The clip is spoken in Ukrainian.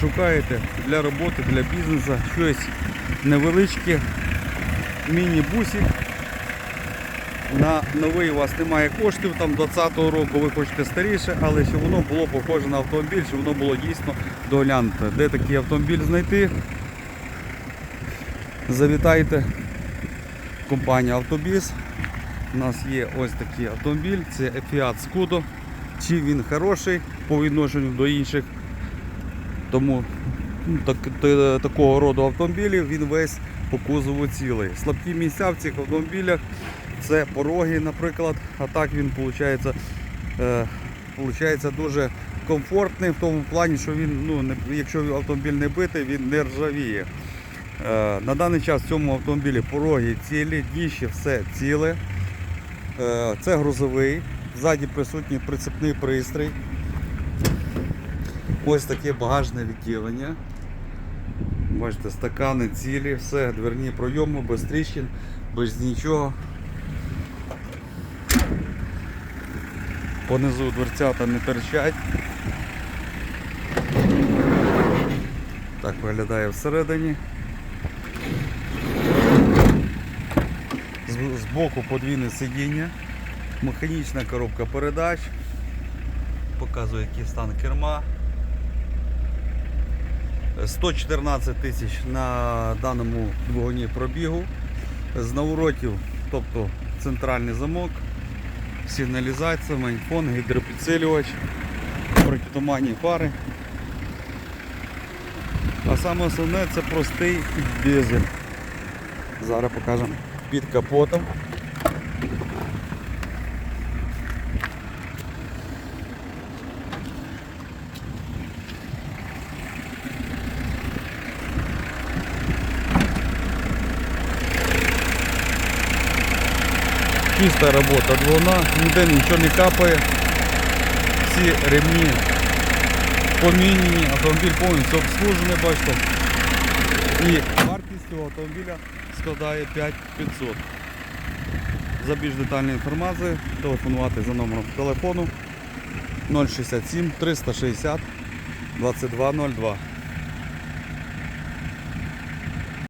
шукаєте для роботи, для бізнесу щось невеличке, міні-бусик. На новий у вас немає коштів, там 20-го року ви хочете старіше, але щоб воно було похоже на автомобіль, щоб воно було дійсно доглянуте. Де такий автомобіль знайти? Завітайте компанія Автобіс. У нас є ось такий автомобіль, це Fiat Scudo. Чи він хороший по відношенню до інших. Тому ну, так, такого роду автомобілів він весь по кузову цілий. Слабкі місця в цих автомобілях це пороги, наприклад, а так він виходить, е, получається дуже комфортний в тому плані, що він, ну, якщо автомобіль не битий, він не ржавіє. Е, на даний час в цьому автомобілі пороги цілі, дніще все ціле. Е, це грузовий, ззаді присутній прицепний пристрій. Ось таке багажне відділення. Бачите, стакани цілі, все, дверні пройоми, без тріщин, без нічого. Понизу дверцята не торчать. Так виглядає всередині. З- Збоку подвійне сидіння, механічна коробка передач. Показує який стан керма. 114 тисяч на даному двигуні пробігу. З наворотів, тобто центральний замок, сигналізація, майнфон, гідропідсилювач, протитуманні фари. А саме основне це простий дизель. Зараз покажемо під капотом. Чиста робота двигуна, ніде нічого не капає. Всі ремні поміняні, автомобіль повністю обслужений, бачите. І вартість цього автомобіля складає 5500. За більш детальною інформацією телефонувати за номером телефону 067 360 2202.